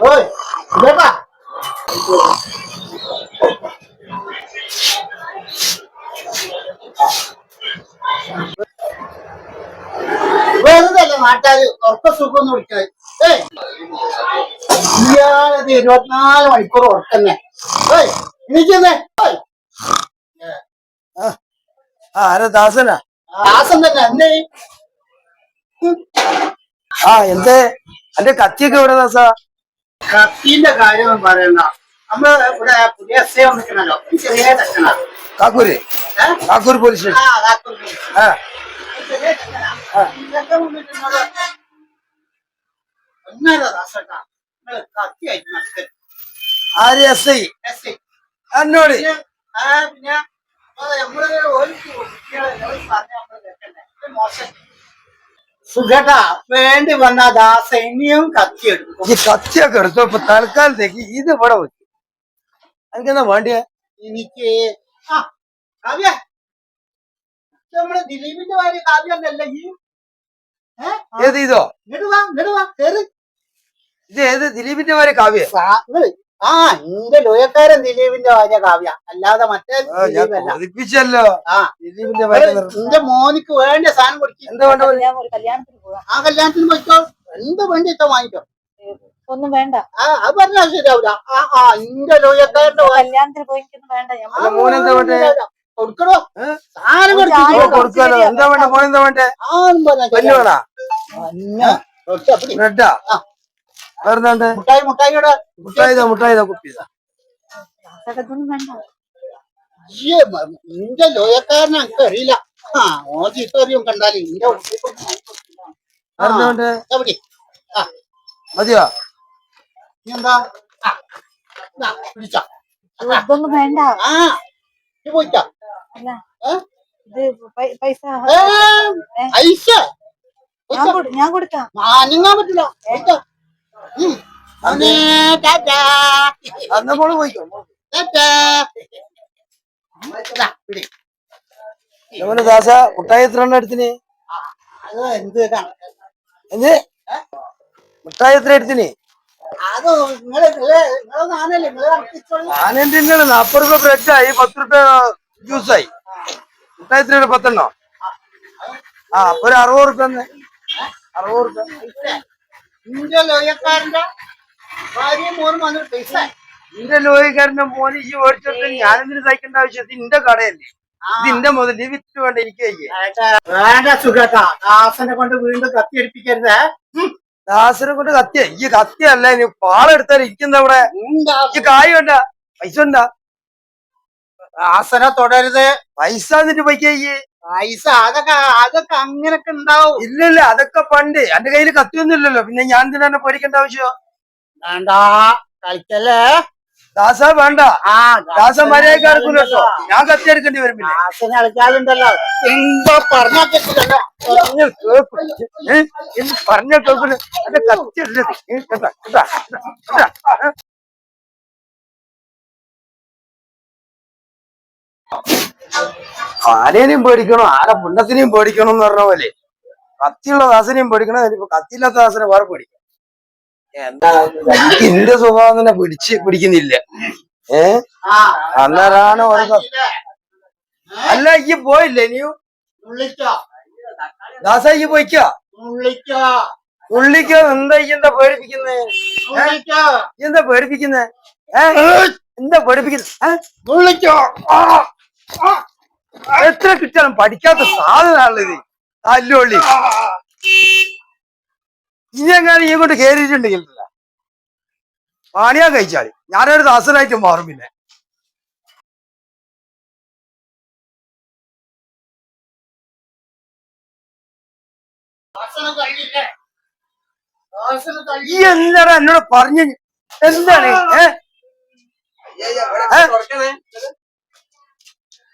Oi, leva! വെറുതല്ല നാട്ടാര് ഉറക്ക സുഖം വിളിക്കണത് ഏ ഇയാളത് ഇരുപത്തിനാല് മണിക്കൂർ ഉറക്കന്നെ. ഏയ് എനിക്കെന്നെ ആരാ ദാസനാ? ദാസൻ തന്നെ എന്തേ? ആ എന്തേ? എന്റെ കത്തിയൊക്കെ എവിടെ ദാസ? കത്തിന്റെ കാര്യം പറയണ്ട. നമ്മൾ ഇവിടെ പുതിയ വന്നിട്ടുണ്ടല്ലോ ചെറിയ തെറ്റണ കാക്കൂര്. കാക്കൂർ പോലീസ് സ്റ്റേഷൻ ആ ആര് എസ് ഐ എന്നോട് പിന്നെ നമ്മൾ ഒരു കുട്ടികളെ ഓൽ പറഞ്ഞ നമ്മൾ കേൾക്കണ്ടേ? മോശം. സുഖേട്ടാ വേണ്ടി വന്ന ദാസ ഇനിയും കത്തിയെടുക്കും. ഈ കത്തിയൊക്കെ എടുത്തു ഇപ്പൊ തൽക്കാലത്തേക്ക് ഇത് ഇവിടെ വെച്ചു എനിക്കെന്താ വേണ്ടിയ? എനിക്ക് ആ കാവ്യ. ഇത് നമ്മുടെ ദിലീപിന്റെ ഭാര്യ കാവ്യ എന്നല്ല ഈ? ഏത് ഇതോ? നെടുവാ നെടുവാ കേറ്. ഇത് ഏത്? ദിലീപിന്റെ ഭാര്യ കാവ്യ. ആ എന്റെ ലോയക്കാരൻ ദിലീപിന്റെ ഭാര്യ കാവ്യ. അല്ലാതെ മറ്റേ ദിലീപല്ല. എന്റെ മോനിക്ക് വേണ്ട സാധനം കൊടുക്കും. എന്താ വേണ്ട ഞാൻ ഒരു കല്യാണത്തിന് പോവാ. ആ കല്യാണത്തിന് പോയിക്കോ. എന്ത് വേണ്ടിട്ടോ വാങ്ങിക്കോ? ഒന്നും വേണ്ട. ആ അത് പറഞ്ഞാൽ ശരിയാവില്ല ആ ആ എന്റെ ലോയക്കാരന്റെ കല്യാണത്തിന് പോയിക്കൊന്നും വേണ്ട. വേണ്ടേ? കൊടുക്കണോ? സാധനം കൊടുക്കാലോ? എന്താ വേണ്ട? മോനെന്താ വേണ്ടേ? ആ പറഞ്ഞാ പല്ല് ശരിയാവില്ല. വേണ അന്ന, കൊടുത്തോ, പിടി. ബ്രെഡാ? ആ. വേറെന്താണ്ട്? മുട്ടായി മുട്ടായിയുടെ മുട്ടായിതാ മുട്ടായിതാ കുപ്പിതാ നിന്റെ ലോയക്കാരനെ എനിക്ക് അറിയില്ല. ആ ഓ ചീത്തറിയും കണ്ടാലേ. നിന്റെ ആ, വേറെന്താ വേണ്ടേ എവിടെ? ആ മതിയോ? നീ എന്താ? ആ, ഇതാ, പിടിച്ചോ. ഇതൊന്നും വേണ്ട. ആ നീ പോയിക്കോ. അല്ല ഏ? ഇത് പൈ- പൈസ. ഏ, ഞാൻ കൊടുക്കാം ഞാൻ കൊടുക്കാം. മാനിങ്ങാൻ പറ്റില്ല. ടാറ്റാ. അന്ന മോൾ പോയിക്കോ ടാറ്റാ. ദാ, നമ്മുടെ ദാസ മുട്ടായി എത്ര എണ്ണം എടുത്തിന്? എന്ത് മുട്ടായി എത്ര എടുത്തിന്? ആനന്റെ തന്നെയാണ് നാപ്പത് രൂപ ബ്രെഡായി പത്ത് രൂപ ജ്യൂസായി മുട്ടായി എത്ര രൂപ പത്തെണ്ണോ? ആ. അപ്പൊ ഒരു അറുപത് റുപ്യ അറുപത് റുപ്യ നിന്റെ ലോയക്കാരന്റെ ഭാര്യയും മോനും വന്നിട്ട് പൈസ നിന്റെ ലോഹിക്കാരന്റെ മോന് ഈ ഓടിച്ചോട്ട് ഞാനെന്തിനു സഹിക്കേണ്ട ആവശ്യത്തിൽ നിന്റെ കടയല്ലേ? ഇത് നിന്റെ മുതൽ വിറ്റ് വേണ്ട എനിക്ക് വേണ്ട സുഖക്കാ ദാസനെ കൊണ്ട് വീണ്ടും കത്തിയടിപ്പിക്കരുത് ദാസനെ കൊണ്ട് കത്തിയ? ഈ കത്തിയല്ല ഇനി പാളെടുത്താൽ ഇരിക്കുന്ന അവിടെ. ഈ കായ് വേണ്ട പൈസ ഉണ്ടാ? ദാസനെ തുടരുത്. പൈസ എന്നിട്ട് പൈക്ക പൈസ അതൊക്കെ അതൊക്കെ അങ്ങനൊക്കെ ഉണ്ടാവും. ഇല്ലല്ല അതൊക്കെ പണ്ട്. എന്റെ കയ്യിൽ കത്തിയൊന്നും ഇല്ലല്ലോ പിന്നെ ഞാൻ എന്തിനാ പേടിക്കേണ്ട ആവശ്യമോ വേണ്ട കളിക്കല്ലേ? ദാസ വേണ്ട. ആ ദാസ മര്യാദയ്ക്ക് നടക്കൂലോ ഞാൻ കത്തി എടുക്കേണ്ടി വരും പിന്നെ ദാസനെ കളിക്കാറുണ്ടല്ലോ. എന്താ പറഞ്ഞാ കേട്ടില്ലല്ലോ. പറഞ്ഞ? എന്ന് കേൾക്കുന്നു കത്തി. ആനേനെയും പേടിക്കണം? ആന പുണ്ടത്തിനെയും പേടിക്കണം എന്ന് പറഞ്ഞ പോലെ. കത്തിയുള്ള ദാസനെയും പേടിക്കണം? ഇനിയിപ്പോ കത്തിയില്ലാത്ത ദാസനെ വേറെ പേടിക്കണം എന്താ എന്റെ സ്വഭാവം തന്നെ പിടിച്ച് പിടിക്കുന്നില്ല. ഏ? അന്നേരാണ് ഓരോ അല്ല ഈ പോയില്ലേ ഉള്ളിക്കോ? ദാസ ഈ പോയിക്കോ? ഉള്ളിക്കോ? എന്താ എന്താ പേടിപ്പിക്കുന്നേ? എന്താ പേടിപ്പിക്കുന്നേ? എന്താ പേടിപ്പിക്കുന്നേ? ഉള്ളിക്കോ. എത്ര കിട്ടിയാലും പഠിക്കാത്ത സാധനമാണുള്ളത് അല്ലോളി. ഇനി എങ്ങനെ ഈ കൊണ്ട് കേറിയിട്ടുണ്ടെങ്കിൽ പാണിയാ കഴിച്ചാൽ. ഞാനൊരു ദാസനായിട്ട് മാറും പിന്നെ. ഈ എന്താണ് എന്നോട് പറഞ്ഞു? എന്താണ്? ഏ?